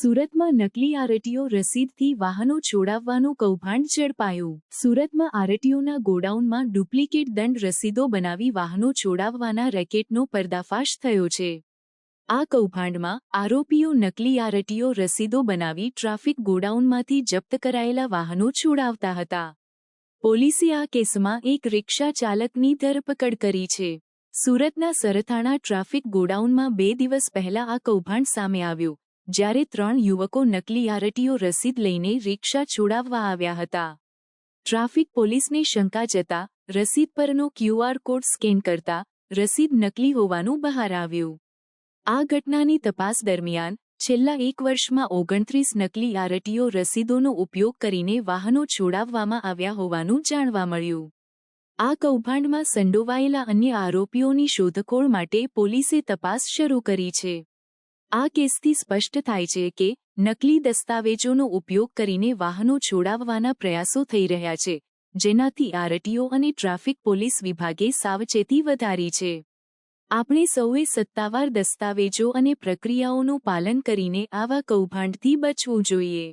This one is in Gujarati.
સુરતમાં નકલી આરટીઓ રસીદથી વાહનો છોડાવવાનું કૌભાંડ ઝડપાયું. સુરતમાં આરટીઓના ગોડાઉનમાં ડુપ્લિકેટ દંડ રસીદો બનાવી વાહનો છોડાવવાના રેકેટનો પર્દાફાશ થયો છે. આ કૌભાંડમાં આરોપીઓ નકલી આરટીઓ રસીદો બનાવી ટ્રાફિક ગોડાઉનમાંથી જપ્ત કરાયેલા વાહનો છોડાવતા હતા. પોલીસે આ કેસમાં એક રિક્ષા ચાલકની ધરપકડ કરી છે. સુરતના સરથાણા ટ્રાફિક ગોડાઉનમાં બે દિવસ પહેલા આ કૌભાંડ સામે આવ્યું. જ્યારે ત્રણ યુવકો નકલી આરટીઓ રસીદ લઈને રિક્ષા છોડાવવા આવ્યા હતા. ટ્રાફિક પોલીસને શંકા જતા રસીદ પરનો ક્યુઆર કોડ સ્કેન કરતા રસીદ નકલી હોવાનું બહાર આવ્યું. આ ઘટનાની તપાસ દરમિયાન છેલ્લા એક વર્ષમાં ઓગણત્રીસ નકલી આરટીઓ રસીદોનો ઉપયોગ કરીને વાહનો છોડાવવામાં આવ્યા હોવાનું જાણવા મળ્યું. આ કૌભાંડમાં સંડોવાયેલા અન્ય આરોપીઓની શોધખોળ માટે પોલીસે તપાસ શરૂ કરી છે. આ કેસથી સ્પષ્ટ થાય છે કે નકલી દસ્તાવેજોનો ઉપયોગ કરીને વાહનો છોડાવવાના પ્રયાસો થઈ રહ્યા છે, જેનાથી આરટીઓ અને ટ્રાફિક પોલીસ વિભાગે સાવચેતી વધારી છે. આપણે સૌએ સત્તાવાર દસ્તાવેજો અને પ્રક્રિયાઓનું પાલન કરીને આવા કૌભાંડથી બચવું જોઈએ.